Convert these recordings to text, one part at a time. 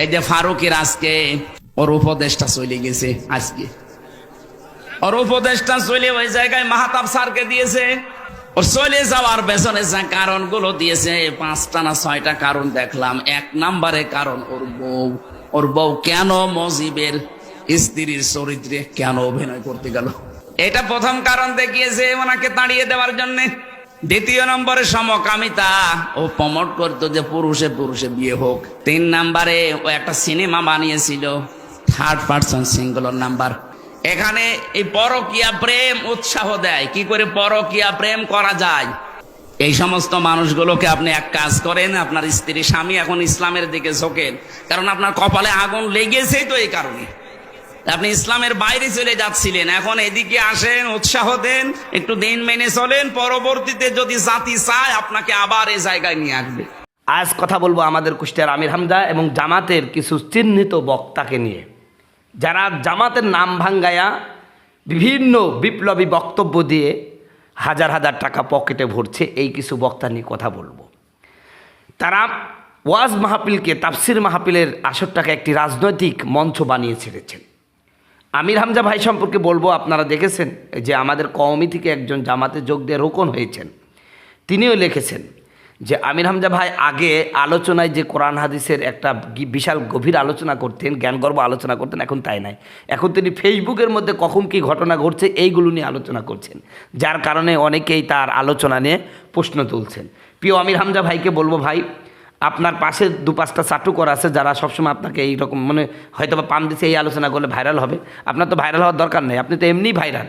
এই যে ফারুকের আজকে ওর উপদেশটা চলে গেছে আজকে। ওর উপদেশটা চলে ওই জায়গায় মাহাতাব স্যারকে দিয়েছে। ওর চলে যাওয়ার পেছনে যে কারণগুলো দিয়েছে পাঁচটা না ছয়টা কারণ দেখলাম। এক নম্বরে কারণ ওর বউ। ওর বউ কেন মজিবের স্ত্রীর চরিত্রে কেন অভিনয় করতে গেল? এটা প্রথম কারণ দেখিয়েছে ওনাকে তাড়িয়ে দেওয়ার জন্য। দ্বিতীয় নম্বরে সমকামিতা। ও প্রমোট করতো যে পুরুষে পুরুষে বিয়ে হোক। তিন নম্বরে ও একটা সিনেমা বানিয়েছিল থার্ড পার্সন সিঙ্গুলার নাম্বার এখানে এই পরকিয়া প্রেম উৎসাহ দেয়। কি করে পরকিয়া প্রেম করা যায়? এই সমস্ত মানুষগুলোকে আপনি এক কাজ করেন, আপনার স্ত্রী, স্বামী এখন ইসলামের দিকে ঝোঁকেন। কারণ আপনার কপালে আগুন লেগেছেই তো এই কারণে। আপনি ইসলামের বাইরে চলে যাচ্ছিলেন, এখন এদিকে আসেন, উৎসাহ দেন, একটু দিন মেনে চলেন, পরবর্তীতে যদি জাতি চায়, আপনাকে আবার এই জায়গায় নিয়ে আসবে। আজ কথা বলব আমাদের কুষ্টিয়ার আমির হামদা এবং জামাতের কিছু চিহ্নিত বক্তাকে নিয়ে। যারা জামাতের নাম ভাঙ্গায়া বিভিন্ন বিপ্লবী বক্তব্য দিয়ে হাজার হাজার টাকা পকেটে ভরছে, এই কিছু বক্তা নিয়ে কথা বলব। তারা ওয়াজ মাহফিলকে, তাফসির মাহফিলের আসরটাকে একটি রাজনৈতিক মঞ্চ বানিয়ে ছেড়েছেন। আমির হামজা ভাই সম্পর্কে বলব, আপনারা দেখেছেন যে আমাদের কওমি থেকে একজন জামাতে যোগ দিয়ে রোকন হয়েছেন। তিনিও লিখেছেন যে আমির হামজা ভাই আগে আলোচনায় যে কোরআন হাদিসের একটা বিশাল গভীর আলোচনা করতেন জ্ঞানগর্ব আলোচনা করতেন, এখন তাই নাই। এখন তিনি ফেসবুকের মধ্যে কখন কি ঘটনা ঘটছে এইগুলো নিয়ে আলোচনা করছেন, যার কারণে অনেকেই তার আলোচনা নিয়ে প্রশ্ন তুলছেন। প্রিয় আমির হামজা ভাইকে বলব ভাই আপনার পাশে দু পাঁচটা চাটু করা আছে, যারা সবসময় আপনাকে এইরকম মানে হয়তো বা পাম দিচ্ছে এই আলোচনা করলে ভাইরাল হবে। আপনার তো ভাইরাল হওয়ার দরকার নেই, আপনি তো এমনিই ভাইরাল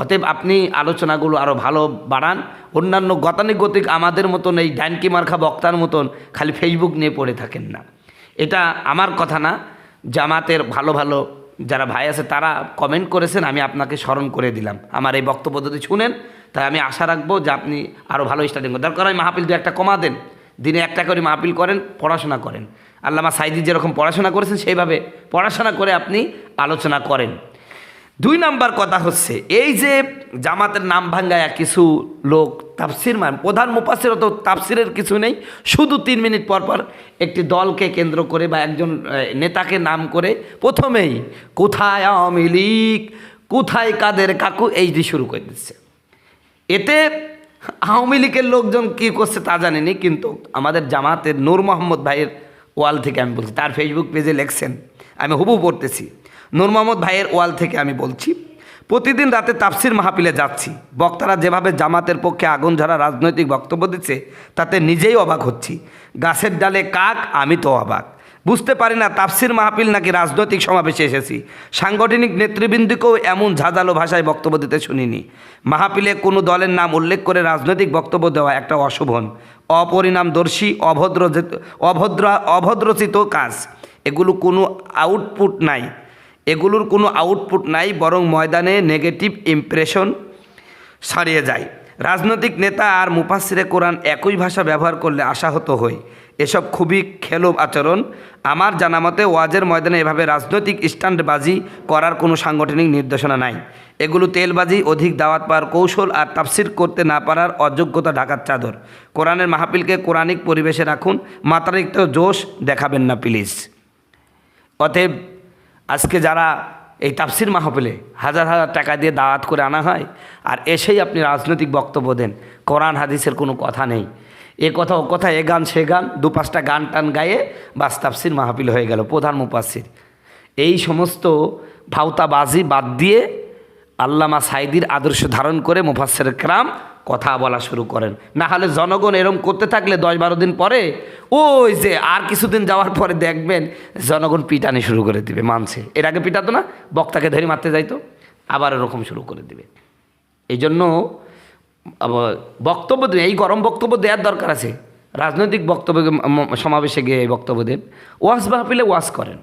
অতএব আপনি আলোচনাগুলো আরও ভালো বাড়ান। অন্যান্য গতানুগতিক আমাদের মতন এই ডানকি মার্খা বক্তার মতন খালি ফেসবুক নিয়ে পড়ে থাকেন না। এটা আমার কথা না, জামাতের ভালো ভালো যারা ভাই আছে তারা কমেন্ট করেছেন, আমি আপনাকে স্মরণ করে দিলাম। আমার এই বক্তব্য যদি শুনেন তাই আমি আশা রাখব যে আপনি আরও ভালো স্টার্টিং দরকার হয় মাহফিল দু একটা কমা দেন। দিনে একটা করে মাহফিল করেন, পড়াশোনা করেন। আল্লামা সাইদি যেরকম পড়াশোনা করেছেন, সেইভাবে পড়াশোনা করে আপনি আলোচনা করেন। দুই নাম্বার কথা হচ্ছে, এই যে জামাতের নাম ভাঙ্গায়া কিছু লোক তাফসির মান প্রধান মুপাসির তো তাফসিরের কিছু নেই, শুধু তিন মিনিট পর পর একটি দলকে কেন্দ্র করে বা একজন নেতাকে নাম করে প্রথমেই, কোথায় আওয়ামী লীগ? কোথায় কাদের কাকু? এই দিয়ে শুরু করে দিচ্ছে। এতে আওয়ামী লীগের লোকজন কী করছে তা জানেনি, কিন্তু আমাদের জামাতের নূর মোহাম্মদ ভাইয়ের ওয়াল থেকে আমি বলছি, তার ফেসবুক পেজে লেখছেন, আমি হুবু পড়তেছি, নূর মোহাম্মদ ভাইয়ের ওয়াল থেকে আমি বলছি, প্রতিদিন রাতে তাফসির মাহফিলে যাচ্ছি, বক্তারা যেভাবে জামাতের পক্ষে আগুন ঝরা রাজনৈতিক বক্তব্য দিচ্ছে, তাতে নিজেই অবাক হচ্ছি, গাছের ডালে কাক, আমি তো অবাক। বুঝতে পারি না, তাফসির মাহফিল নাকি রাজনৈতিক সমাবেশে এসেছি। সাংগঠনিক নেতৃবৃন্দকেও এমন ঝাঁঝালো ভাষায় বক্তব্য দিতে শুনিনি। মাহফিলে কোনো দলের নাম উল্লেখ করে রাজনৈতিক বক্তব্য দেওয়া একটা অশোভন, অপরিণামদর্শী, অভদ্র অভদ্র, অভদ্রচিত কাজ। এগুলো কোনো আউটপুট নাই। এগুলোর কোনো আউটপুট নাই, বরং ময়দানে নেগেটিভ ইমপ্রেশন ছাড়িয়ে যায়। রাজনৈতিক নেতা আর মুফাসিরে কোরআন একই ভাষা ব্যবহার করলে আশাহত হই। এসব খুবই খেলোব আচরণ। আমার জানা মতে ওয়াজের ময়দানে এভাবে রাজনৈতিক স্ট্যান্ডবাজি করার কোনো সাংগঠনিক নির্দেশনা নাই। এগুলো তেলবাজি, অধিক দাওয়াত পাওয়ার কৌশল আর তাফসির করতে না পারার অযোগ্যতা ঢাকার চাদর। কোরআনের মাহফিলকে কোরআনিক পরিবেশে রাখুন মাত্রাতিরিক্ত জোশ দেখাবেন না প্লিজ। অতএব আজকে যারা এই তাফসির মাহফিলে হাজার হাজার টাকা দিয়ে দাওয়াত করে আনা হয়, আর এসেই আপনি রাজনৈতিক বক্তব্য দেন, কোরআন, হাদিসের কোনো কথা নেই। এ কথা, ও কথা এ গান, সে গান, দু পাঁচটা গান টান গায়ে বাস তাফসির মাহফিল হয়ে গেল, প্রধান মুপাসির এই সমস্ত ভাওতাবাজি বাদ দিয়ে আল্লামা সাইদির আদর্শ ধারণ করে মুফাসের ক্রাম কথা বলা শুরু করেন। না হলে জনগণ এরম করতে থাকলে দশ বারো দিন পরে, ওই যে আর কিছুদিন যাওয়ার পরে দেখবেন জনগণ পিটানি শুরু করে দিবে, মানছে। এর আগে পিটাতো না, বক্তাকে ধরে মারতে যাইতো, আবার এরকম শুরু করে দিবে। এই জন্য বক্তব্য দেন, এই গরম বক্তব্য দেওয়ার দরকার আছে। রাজনৈতিক বক্তব্য সমাবেশে গিয়ে এই বক্তব্য দেন। ওয়াজ মাহফিলে ওয়াশ করেন।